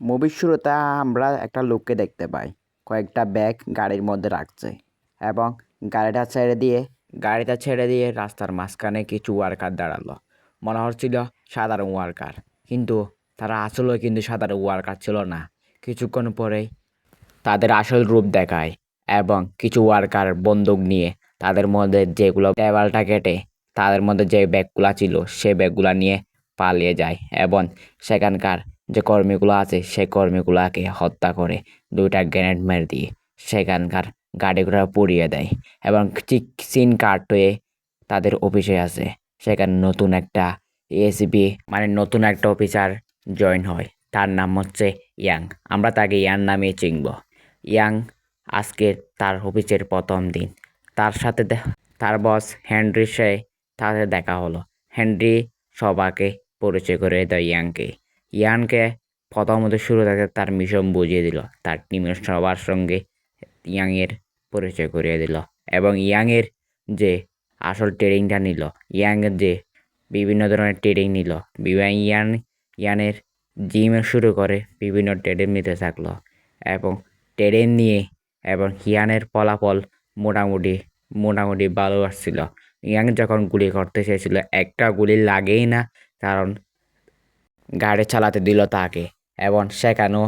মুভির শুরুতে আমরা একটা লোককে দেখতে পাই। কয়েকটা ব্যাগ গাড়ির মধ্যে রাখছে এবং গাড়িটা ছেড়ে দিয়ে, গাড়িটা ছেড়ে দিয়ে রাস্তার মাঝখানে কিছু ওয়ার্কার দাঁড়াল। মনে হচ্ছিল সাধারণ ওয়ার্কার কিন্তু তারা আসলে কিন্তু সাধারণ ওয়ার্কার ছিল না। কিছুক্ষণ পরেই তাদের আসল রূপ দেখায় এবং কিছু ওয়ার্কার বন্দুক নিয়ে তাদের মধ্যে যেগুলো টেবিলটা কেটে তাদের মধ্যে যে ব্যাগগুলা ছিল, সে ব্যাগগুলা নিয়ে পালিয়ে যায় এবং সেখানকার যে কর্মীগুলো আছে, সেই কর্মীগুলাকে হত্যা করে দুইটা গ্রেনেড মেরে দিয়ে সেখানকার গাড়ি ঘোড়া পুড়িয়ে দেয় এবং সিন কাট হয়ে তাদের অফিসে আসে। সেখানে নতুন একটা এসিপি মানে নতুন একটা অফিসার জয়েন হয়। তার নাম হচ্ছে ইয়াং। আমরা তাকে ইয়াং নামে চিনব। ইয়াং আজকে তার অফিসের প্রথম দিন। তার সাথে তার বস হেনরির সে তাদের দেখা হলো। হেনরি সবাকে পরিচয় করে দেয় ইয়াংকে। ইয়ানকে প্রথমত শুরু থেকে তার মিশন বুঝিয়ে দিল। তার টিমের সবার সঙ্গে ইয়াংয়ের পরিচয় করিয়ে দিল এবং ইয়াংয়ের যে আসল ট্রেনিংটা নিল, ইয়াংয়ের যে বিভিন্ন ধরনের ট্রেনিং নিল ইয়ান, ইয়ানের জিমে শুরু করে বিভিন্ন ট্রেনিং নিতে থাকল এবং ট্রেনিং নিয়ে এবং ইয়ানের ফলাফল মোটামুটি মোটামুটি ভালো আসছিল। ইয়াং যখন গুলি করতে চেয়েছিল, একটা গুলি লাগেই না কারণ গাড়ি চালাতে দিল তাকে এবং সেখানেও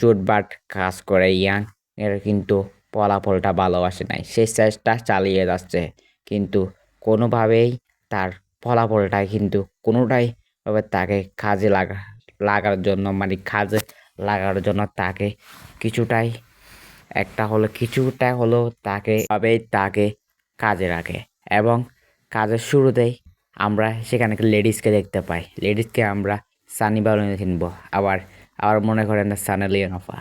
জুটবাট কাজ করে ইয়াং এর কিন্তু ফলাফলটা ভালো আসে নাই। সে চেষ্টা চালিয়ে যাচ্ছে, কিন্তু কোনোভাবেই তার ফলাফলটা কিন্তু কোনোটাই তাকে কাজে লাগা লাগার জন্য মানে কাজে লাগার জন্য তাকে কিছুটাই একটা হলো, কিছুটা হলো তাকে ভাবে তাকে কাজে রাখে এবং কাজের শুরুতেই আমরা সেখানে লেডিসকে দেখতে পাই। লেডিসকে আমরা সানি বালুনে কিনবো আবার আবার মনে করেন না সানি লিওনফা।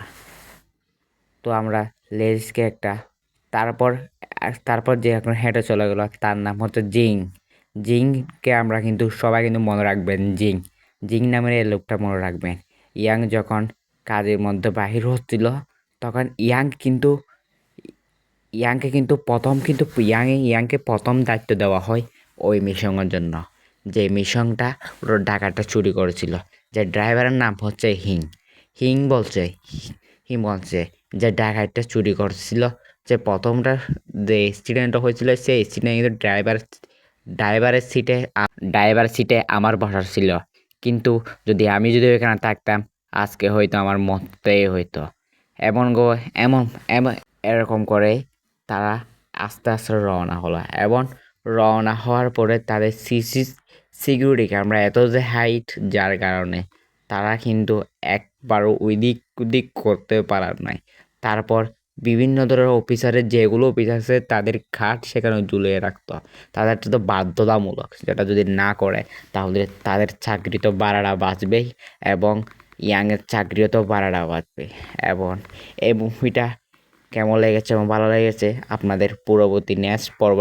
তো আমরা লেডিসকে একটা, তারপর তারপর যে এখন হেঁটে চলে গেলো, তার নাম হচ্ছে জিং। জিংকে আমরা কিন্তু সবাই কিন্তু মনে রাখবেন, জিং। জিং নামের এই লোকটা মনে রাখবেন। ইয়াং যখন কাজের মধ্যে বাহির হচ্ছিল, তখন ইয়াং কিন্তু, ইয়াংকে কিন্তু প্রথম কিন্তু ইয়াং ইয়াংকে প্রথম দায়িত্ব দেওয়া হয় ওই মিশনের জন্য। যে মিশনটা ওর ডাকাটা চুরি করেছিল, যে ড্রাইভারের নাম হচ্ছে হিং। হিং বলছে হিং বলছে যে ডাকাতটা চুরি করছিল, যে প্রথমটা যে অ্যাক্সিডেন্টটা হয়েছিল, সেই অ্যাক্সিডেন্ট কিন্তু ড্রাইভার, ড্রাইভারের সিটে ড্রাইভার সিটে আমার বসার ছিল। কিন্তু যদি আমি যদি ওইখানে থাকতাম, আজকে হয়তো আমার মরতেই হইতো। এমন গো, এমন এমন এরকম করে তারা আস্তে আস্তে রওনা হলো। এবং রওনা হওয়ার পরে তাদের সিসি সিকিউরিটি ক্যামেরা এত যে হাইট, যার কারণে তারা কিন্তু একবারও ওই দিক ওদিক করতে পারার নাই। তারপর বিভিন্ন ধরনের অফিসারের যেগুলো অফিসার আছে, তাদের খাট সেখানে ঝুলিয়ে রাখতো। তাদের তো বাধ্যতামূলক যেটা যদি না করে, তাহলে তাদের চাকরি তো বাড়াটা বাঁচবেই এবং ইয়াংয়ের চাকরিও তো বাড়াটা বাঁচবে। এবং এই মুভিটা কেমন লেগেছে এবং ভালো লেগেছে, আপনাদের পূর্ববর্তী নেক্সট পর্ব